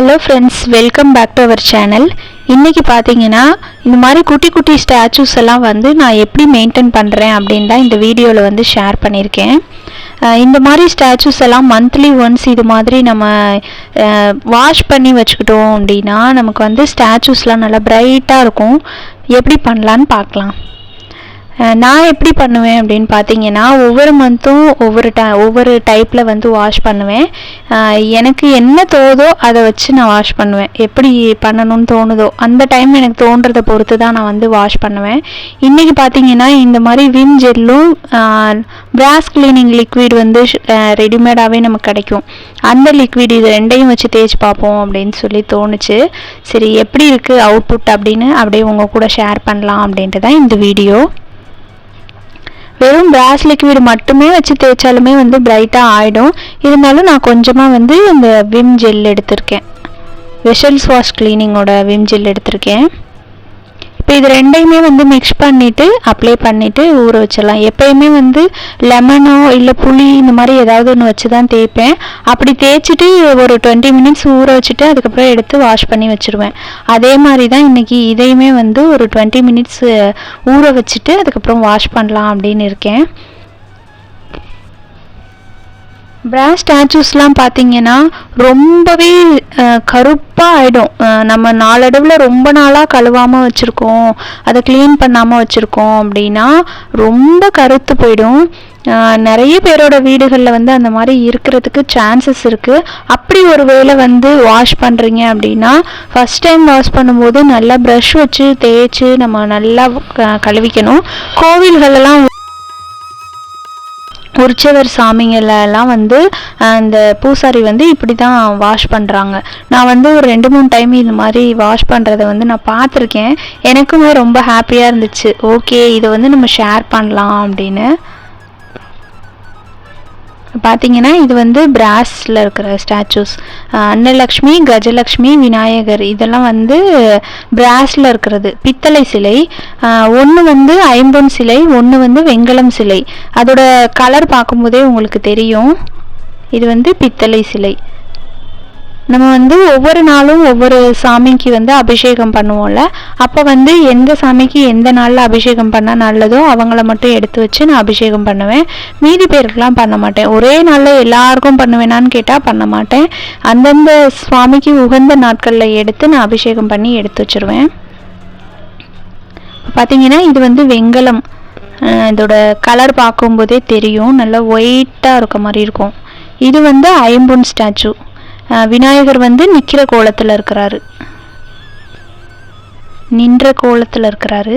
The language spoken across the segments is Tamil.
Hello friends welcome back to our channel இன்றைக்கி பார்த்தீங்கன்னா இந்த மாதிரி குட்டி குட்டி ஸ்டாச்சூஸ் எல்லாம் வந்து நான் எப்படி மெயின்டைன் பண்ணுறேன் அப்படின்னு தான் இந்த வீடியோவில் வந்து ஷேர் பண்ணியிருக்கேன். இந்த மாதிரி ஸ்டாச்சூஸ் எல்லாம் மந்த்லி ஒன்ஸ் இது மாதிரி நம்ம வாஷ் பண்ணி வச்சுக்கிட்டோம் அப்படின்னா நமக்கு வந்து ஸ்டாச்சூஸ்லாம் நல்லா பிரைட்டாக இருக்கும். எப்படி பண்ணலான்னு பார்க்கலாம். நான் எப்படி பண்ணுவேன் அப்படின்னு பார்த்தீங்கன்னா ஒவ்வொரு மந்த்தும் ஒவ்வொரு ட ஒவ்வொரு டைப்பில் வந்து வாஷ் பண்ணுவேன். எனக்கு என்ன தோதோ அதை வச்சு நான் வாஷ் பண்ணுவேன். எப்படி பண்ணணும்னு தோணுதோ அந்த டைம் எனக்கு தோன்றதை பொறுத்து தான் நான் வந்து வாஷ் பண்ணுவேன். இன்றைக்கி பார்த்தீங்கன்னா இந்த மாதிரி விம் ஜெல்லும் பிராஸ் கிளீனிங் லிக்விட் வந்து ரெடிமேடாகவே நமக்கு கிடைக்கும். அந்த லிக்விட் இது ரெண்டையும் வச்சு தேய்ச்சி பார்ப்போம் அப்படின்னு சொல்லி தோணுச்சு. சரி எப்படி இருக்குது அவுட்புட் அப்படின்னு அப்படியே உங்கள் கூட ஷேர் பண்ணலாம் அப்படின்ட்டு தான் இந்த வீடியோ வெறும் பிராஷ் லிக்விட் மட்டுமே வச்சு தேய்ச்சாலுமே வந்து பிரைட்டாக ஆகிடும் இருந்தாலும் நான் கொஞ்சமாக வந்து இந்த விம் ஜெல் எடுத்திருக்கேன். வெஷல்ஸ் வாஷ் கிளீனிங்கோட விம் ஜெல் எடுத்திருக்கேன். இப்போ இது ரெண்டையுமே வந்து மிக்ஸ் பண்ணிவிட்டு அப்ளை பண்ணிவிட்டு ஊற வச்சிடலாம். எப்பயுமே வந்து லெமனோ இல்லை புளி இந்த மாதிரி ஏதாவது ஒன்று வச்சு தான் தேய்ப்பேன். அப்படி தேய்ச்சிட்டு ஒரு டுவெண்ட்டி மினிட்ஸ் ஊற வச்சுட்டு அதுக்கப்புறம் எடுத்து வாஷ் பண்ணி வச்சுருவேன். அதே மாதிரி தான் இன்றைக்கி இதையுமே வந்து ஒரு டுவெண்ட்டி மினிட்ஸ் ஊற வச்சுட்டு அதுக்கப்புறம் வாஷ் பண்ணலாம் அப்படின்னு இருக்கேன். பிராஸ் ஸ்டாச்சூஸ்லாம் பார்த்தீங்கன்னா ரொம்பவே கருப்பாக ஆகிடும் நம்ம நாளடைவில் ரொம்ப நாளாக கழுவாமல் வச்சுருக்கோம். அதை க்ளீன் பண்ணாமல் வச்சுருக்கோம் அப்படின்னா ரொம்ப கருத்து போயிடும். நிறைய பேரோட வீடுகளில் வந்து அந்த மாதிரி இருக்கிறதுக்கு சான்சஸ் இருக்குது அப்படி ஒரு வேளை வந்து வாஷ் பண்ணுறீங்க அப்படின்னா ஃபஸ்ட் டைம் வாஷ் பண்ணும்போது நல்லா ப்ரஷ் வச்சு தேய்ச்சி நம்ம நல்லா க- கழுவிக்கணும். கோவில்களெல்லாம் உற்சவர் சாமிங்களெல்லாம் வந்து அந்த பூசாரி வந்து இப்படி தான் வாஷ் பண்ணுறாங்க நான் வந்து ஒரு ரெண்டு மூணு டைம் இந்த மாதிரி வாஷ் பண்ணுறத வந்து நான் பார்த்துருக்கேன். எனக்குமே ரொம்ப ஹாப்பியாக இருந்துச்சு. ஓகே இதை வந்து நம்ம ஷேர் பண்ணலாம் அப்படின்னு. பார்த்தீங்கன்னா இது வந்து பிராஸில் இருக்கிற ஸ்டாச்சூஸ் அன்னலக்ஷ்மி கஜலக்ஷ்மி விநாயகர் இதெல்லாம் வந்து பிராஸில் இருக்கிறது. பித்தளை சிலை ஒன்று வந்து ஐம்பொன் சிலை ஒன்று வந்து வெங்கலம் சிலை. அதோட கலர் பார்க்கும்போதே உங்களுக்கு தெரியும். இது வந்து பித்தளை சிலை. நம்ம வந்து ஒவ்வொரு நாளும் ஒவ்வொரு சாமிக்கு வந்து அபிஷேகம் பண்ணுவோம்ல. அப்போ வந்து எந்த சாமிக்கு எந்த நாளில் அபிஷேகம் பண்ணால் நல்லதோ அவங்கள மட்டும் எடுத்து வச்சு நான் அபிஷேகம் பண்ணுவேன். மீதி பேருக்கெலாம் பண்ண மாட்டேன். ஒரே நாளில் எல்லாருக்கும் பண்ணுவேனான்னு கேட்டால் பண்ண மாட்டேன். அந்தந்த சுவாமிக்கு உகந்த நாட்களில் எடுத்து நான் அபிஷேகம் பண்ணி எடுத்து வச்சிருவேன். பார்த்தீங்கன்னா இது வந்து வெங்கலம். இதோட கலர் பார்க்கும்போதே தெரியும். நல்லா ஒயிட்டாக இருக்க மாதிரி இருக்கும். இது வந்து ஐம்பொன் ஸ்டாச்சு. விநாயகர் வந்து நிற்கிற கோலத்தில் இருக்கிறாரு. நின்ற கோலத்தில் இருக்கிறாரு.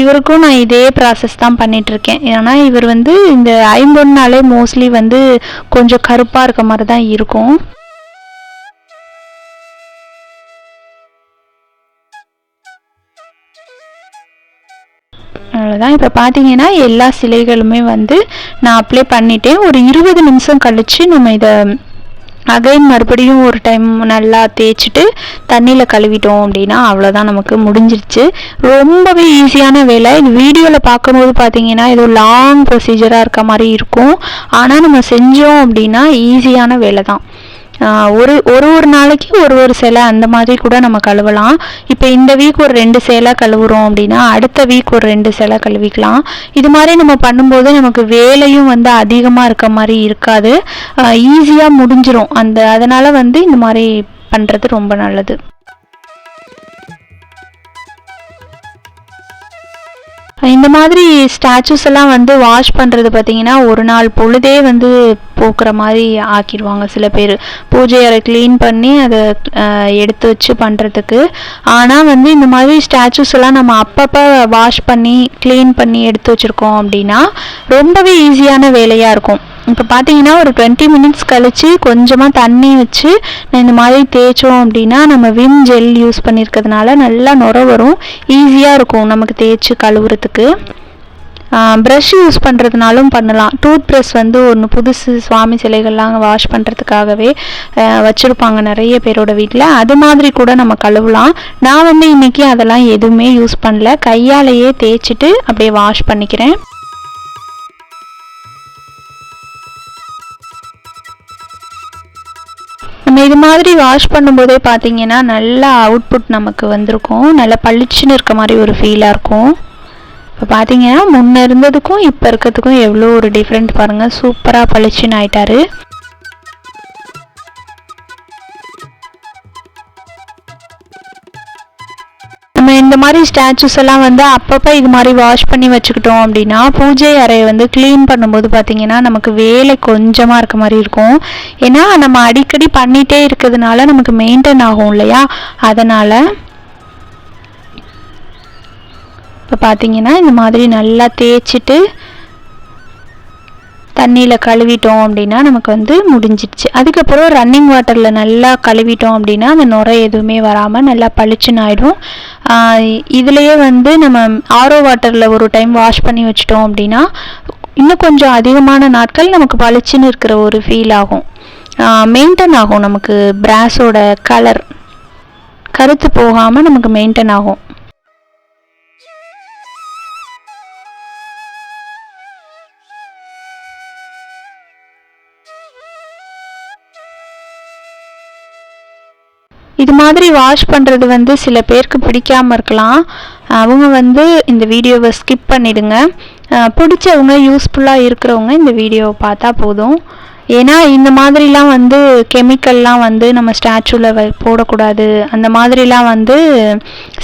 இவருக்கும் நான் இதே ப்ராசஸ் தான் பண்ணிகிட்ருக்கேன் ஏன்னா இவர் வந்து இந்த ஐம்பொன்னாலே மோஸ்ட்லி வந்து கொஞ்சம் கருப்பாக இருக்க மாதிரி தான் இருக்கும். அவ்வளோதான் இப்போ பார்த்தீங்கன்னா எல்லா சிலைகளுமே வந்து நான் அப்ளை பண்ணிட்டேன். ஒரு இருபது நிமிஷம் கழித்து நம்ம இதை அகைன் மறுபடியும் ஒரு டைம் நல்லா தேய்ச்சிட்டு தண்ணியில் கழுவிட்டோம் அப்படின்னா அவ்வளோதான் நமக்கு முடிஞ்சிருச்சு. ரொம்பவே ஈஸியான வேலை. இது வீடியோவில் பார்க்கும்போது பார்த்தீங்கன்னா ஏதோ லாங் ப்ரொசீஜராக இருக்க மாதிரி இருக்கும். ஆனால் நம்ம செஞ்சோம் அப்படின்னா ஈஸியான வேலை தான் ஒரு ஒரு ஒரு நாளைக்கு ஒரு ஒரு சேலை அந்த மாதிரி கூட நம்ம கழுவலாம். இப்போ இந்த வீக் ஒரு ரெண்டு சேலை கழுவுறோம் அப்படின்னா அடுத்த வீக் ஒரு ரெண்டு சேலை கழுவிக்கலாம். இது மாதிரி நம்ம பண்ணும்போது நமக்கு வேலையும் வந்து அதிகமாக இருக்க மாதிரி இருக்காது. ஈஸியாக முடிஞ்சிரும். அந்த அதனால் வந்து இந்த மாதிரி பண்ணுறது ரொம்ப நல்லது. இந்த மாதிரி ஸ்டாச்சூஸ் எல்லாம் வந்து வாஷ் பண்ணுறது பார்த்தீங்கன்னா ஒரு நாள் பொழுதே வந்து போக்குற மாதிரி ஆக்கிடுவாங்க சில பேர். பூஜை அறை க்ளீன் பண்ணி அதை எடுத்து வச்சு பண்ணுறதுக்கு ஆனால் வந்து இந்த மாதிரி ஸ்டாச்சூஸ் எல்லாம் நம்ம அப்பப்போ வாஷ் பண்ணி க்ளீன் பண்ணி எடுத்து வச்சுருக்கோம் அப்படின்னா ரொம்பவே ஈஸியான வேலையாக இருக்கும். இப்போ பார்த்தீங்கன்னா ஒரு டுவெண்ட்டி மினிட்ஸ் கழித்து கொஞ்சமாக தண்ணி வச்சு இந்த மாதிரி தேய்ச்சோம் அப்படின்னா நம்ம விம் ஜெல் யூஸ் பண்ணியிருக்கிறதுனால நல்லா நுர வரும். ஈஸியாக இருக்கும் நமக்கு தேய்ச்சி கழுவுறதுக்கு. ப்ரஷ் யூஸ் பண்ணுறதுனாலும் பண்ணலாம். டூத் ப்ரஷ் வந்து ஒன்று புதுசு சுவாமி சிலைகள்லாம் வாஷ் பண்ணுறதுக்காகவே வச்சுருப்பாங்க நிறைய பேரோட வீட்டில் அது மாதிரி கூட நம்ம கழுவலாம். நான் வந்து இன்றைக்கி அதெல்லாம் எதுவுமே யூஸ் பண்ணல. கையாலேயே தேய்ச்சிட்டு அப்படியே வாஷ் பண்ணிக்கிறேன். நம்ம இது மாதிரி வாஷ் பண்ணும்போதே பார்த்தீங்கன்னா நல்லா அவுட்புட் நமக்கு வந்திருக்கும். நல்லா பளிச்சுன்னு இருக்க மாதிரி ஒரு ஃபீலாக இருக்கும். இப்போ பார்த்தீங்கன்னா முன்ன இருந்ததுக்கும் இப்போ இருக்கிறதுக்கும் எவ்வளோ ஒரு டிஃப்ரெண்ட் பாருங்கள் சூப்பராக பளிச்சுன்னு ஆயிட்டாரு. இந்த மாதிரி ஸ்டாச்சுஸ் எல்லாம் வந்து அப்பப்போ இது மாதிரி வாஷ் பண்ணி வச்சுக்கிட்டோம் அப்படின்னா பூஜை அறையை வந்து க்ளீன் பண்ணும்போது பார்த்தீங்கன்னா நமக்கு வேலை கொஞ்சமாக இருக்க மாதிரி இருக்கும். ஏன்னா நம்ம அடிக்கடி பண்ணிகிட்டே இருக்கிறதுனால நமக்கு மெயின்டைன் ஆகும் இல்லையா? அதனால் இப்போ பார்த்தீங்கன்னா இந்த மாதிரி நல்லா தேய்ச்சிட்டு தண்ணியில் கழுவிட்டோம் அப்படின்னா நமக்கு வந்து முடிஞ்சிடுச்சு. அதுக்கப்புறம் ரன்னிங் வாட்டரில் நல்லா கழுவிட்டோம் அப்படின்னா அந்த நுரை எதுவுமே வராமல் நல்லா பளிச்சுன்னு ஆகிடும் இதுலேயே வந்து நம்ம ஆரோ வாட்டரில் ஒரு டைம் வாஷ் பண்ணி வச்சிட்டோம் அப்படின்னா இன்னும் கொஞ்சம் அதிகமான நாட்கள் நமக்கு பளிச்சுன்னு இருக்கிற ஒரு ஃபீல் ஆகும். மெயின்டைன் ஆகும் நமக்கு பிராஸோட கலர் கருத்து போகாமல் நமக்கு மெயின்டைன் ஆகும். இது மாதிரி வாஷ் பண்ணுறது வந்து சில பேருக்கு பிடிக்காமல் இருக்கலாம். அவங்க வந்து இந்த வீடியோவை ஸ்கிப் பண்ணிவிடுங்க பிடிச்சவங்க யூஸ்ஃபுல்லாக இருக்கிறவங்க இந்த வீடியோவை பார்த்தா போதும். ஏன்னா இந்த மாதிரிலாம் வந்து கெமிக்கல்லாம் வந்து நம்ம ஸ்டாச்சுவில் போடக்கூடாது. அந்த மாதிரிலாம் வந்து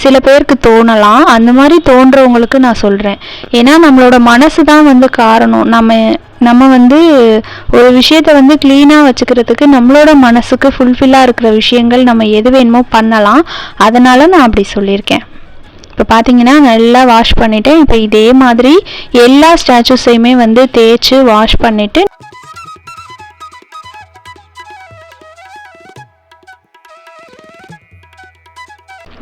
சில பேருக்கு தோணலாம். அந்த மாதிரி தோன்றவங்களுக்கு நான் சொல்கிறேன் ஏன்னா நம்மளோட மனசு தான் வந்து காரணம். நம்ம நம்ம வந்து ஒரு விஷயத்தை வந்து க்ளீனாக வச்சுக்கிறதுக்கு நம்மளோட மனசுக்கு ஃபுல்ஃபில்லாக இருக்கிற விஷயங்கள் நம்ம எது வேணுமோ பண்ணலாம். அதனால் நான் அப்படி சொல்லியிருக்கேன். இப்போ பார்த்தீங்கன்னா நல்லா வாஷ் பண்ணிவிட்டேன் இப்போ இதே மாதிரி எல்லா ஸ்டாச்சுஸையுமே வந்து தேய்ச்சி வாஷ் பண்ணிவிட்டு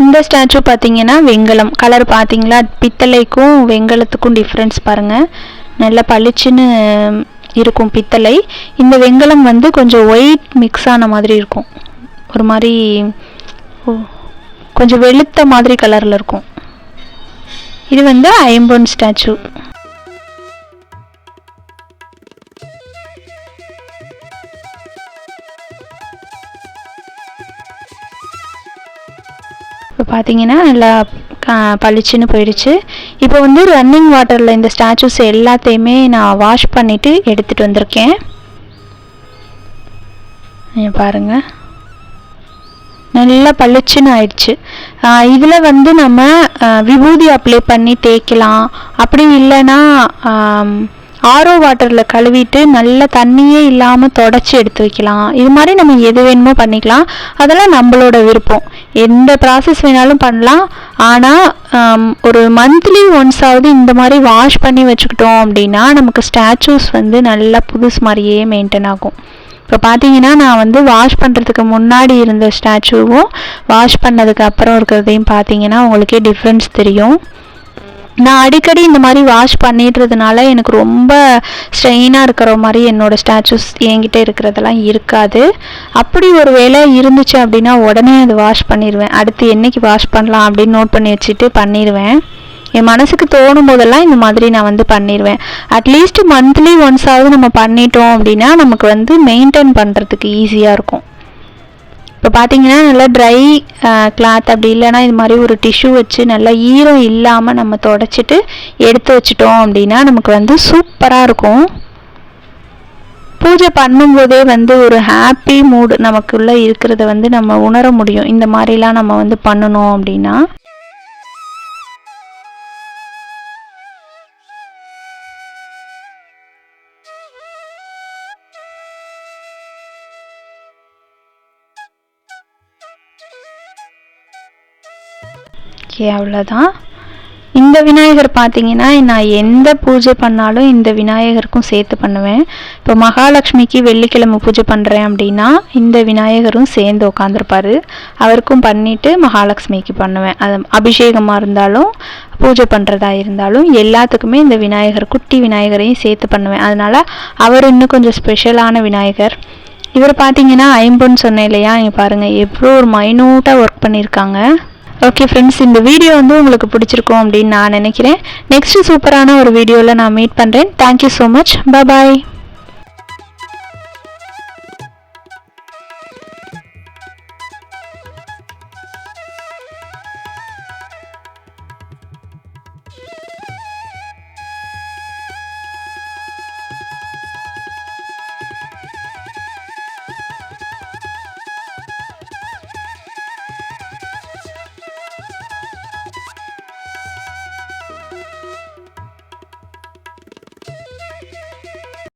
இந்த ஸ்டாச்சு பார்த்தீங்கன்னா வெங்கலம். கலர் பார்த்தீங்களா? பித்தளைக்கும் வெங்கலத்துக்கும் டிஃப்ரென்ஸ் பாருங்கள் நல்லா பளிச்சுன்னு இருக்கும் பித்தளை. இந்த வெங்கலம் வந்து கொஞ்சம் ஒயிட் மிக்ஸ் ஆன மாதிரி இருக்கும். ஒரு மாதிரி கொஞ்சம் வெளுத்த மாதிரி கலரில் இருக்கும். இது வந்து ஐம்பொன் ஸ்டாச்சு இப்போ பார்த்தீங்கன்னா நல்லா பளிச்சுன்னு போயிடுச்சு. இப்போ வந்து ரன்னிங் வாட்டரில் இந்த ஸ்டாச்சூஸ் எல்லாத்தையுமே நான் வாஷ் பண்ணிவிட்டு எடுத்துகிட்டு வந்திருக்கேன். பாருங்கள் நல்லா பளிச்சுன்னு ஆயிடுச்சு. இதில் வந்து நம்ம விபூதி அப்ளை பண்ணி தேய்க்கலாம். அப்படி இல்லைன்னா ஆரோ வாட்டரில் கழுவிட்டு நல்ல தண்ணியே இல்லாமல் தொடச்சி எடுத்து வைக்கலாம். இது மாதிரி நம்ம எது வேணுமோ பண்ணிக்கலாம். அதெல்லாம் நம்மளோட விருப்பம். எந்த ப்ராசஸ் வேணாலும் பண்ணலாம். ஆனால் ஒரு மந்த்லி ஒன்ஸாவது இந்த மாதிரி வாஷ் பண்ணி வச்சுக்கிட்டோம் அப்படின்னா நமக்கு ஸ்டாச்சூஸ் வந்து நல்லா புதுசு மாதிரியே மெயின்டைன் ஆகும். இப்போ பார்த்தீங்கன்னா நான் வந்து வாஷ் பண்ணுறதுக்கு முன்னாடி இருந்த ஸ்டாச்சுவும் வாஷ் பண்ணதுக்கு அப்புறம் இருக்கிறதையும் பார்த்தீங்கன்னா உங்களுக்கே டிஃப்ரென்ஸ் தெரியும். நான் அடிக்கடி இந்த மாதிரி வாஷ் பண்ணிடுறதுனால எனக்கு ரொம்ப ஸ்ட்ரெயினாக இருக்கிற மாதிரி என்னோடய ஸ்டாச்சூஸ் என்கிட்ட இருக்கிறதெல்லாம் இருக்காது. அப்படி ஒரு வேலை இருந்துச்சு அப்படின்னா உடனே அது வாஷ் பண்ணிடுவேன். அடுத்து என்னைக்கு வாஷ் பண்ணலாம் அப்படின்னு நோட் பண்ணி வச்சுட்டு பண்ணிடுவேன். என் மனசுக்கு தோணும் போதெல்லாம் இந்த மாதிரி நான் வந்து பண்ணிடுவேன். அட்லீஸ்ட் மந்த்லி ஒன்ஸாவது நம்ம பண்ணிட்டோம் அப்படின்னா நமக்கு வந்து மெயின்டைன் பண்ணுறதுக்கு ஈஸியாக இருக்கும். இப்போ பார்த்தீங்கன்னா நல்லா ட்ரை கிளாத் அப்படி இல்லைன்னா இது மாதிரி ஒரு டிஷ்யூ வச்சு நல்லா ஈரம் இல்லாமல் நம்ம தொடச்சிட்டு எடுத்து வச்சிட்டோம் அப்படின்னா நமக்கு வந்து சூப்பராக இருக்கும். பூஜை பண்ணும்போதே வந்து ஒரு ஹாப்பி மூடு நமக்குள்ளே இருக்கிறத வந்து நம்ம உணர முடியும். இந்த மாதிரிலாம் நம்ம வந்து பண்ணணும் அப்படின்னா. ஓகே அவ்வளோதான் இந்த விநாயகர் பார்த்தீங்கன்னா நான் எந்த பூஜை பண்ணாலும் இந்த விநாயகருக்கும் சேர்த்து பண்ணுவேன். இப்போ மகாலட்சுமிக்கு வெள்ளிக்கிழமை பூஜை பண்ணுறேன் அப்படின்னா இந்த விநாயகரும் சேர்ந்து உட்காந்துருப்பாரு அவருக்கும் பண்ணிவிட்டு மகாலட்சுமிக்கு பண்ணுவேன். அது அபிஷேகமாக இருந்தாலும் பூஜை பண்ணுறதா இருந்தாலும் எல்லாத்துக்குமே இந்த விநாயகர் குட்டி விநாயகரையும் சேர்த்து பண்ணுவேன். அதனால் அவர் இன்னும் கொஞ்சம் ஸ்பெஷலான விநாயகர். இவர் பார்த்தீங்கன்னா ஐம்புன்னு சொன்னேன் இல்லையா? இங்கே பாருங்கள் எவ்வளோ ஒரு மைனூட்டாக ஒர்க் பண்ணியிருக்காங்க. ஓகே ஃப்ரெண்ட்ஸ் இந்த வீடியோ வந்து உங்களுக்கு பிடிச்சிருக்கும் அப்படின்னு நான் நினைக்கிறேன். நெக்ஸ்ட் சூப்பரான ஒரு வீடியோவில் நான் மீட் பண்ணுறேன் தேங்க்யூ ஸோ மச் பாய்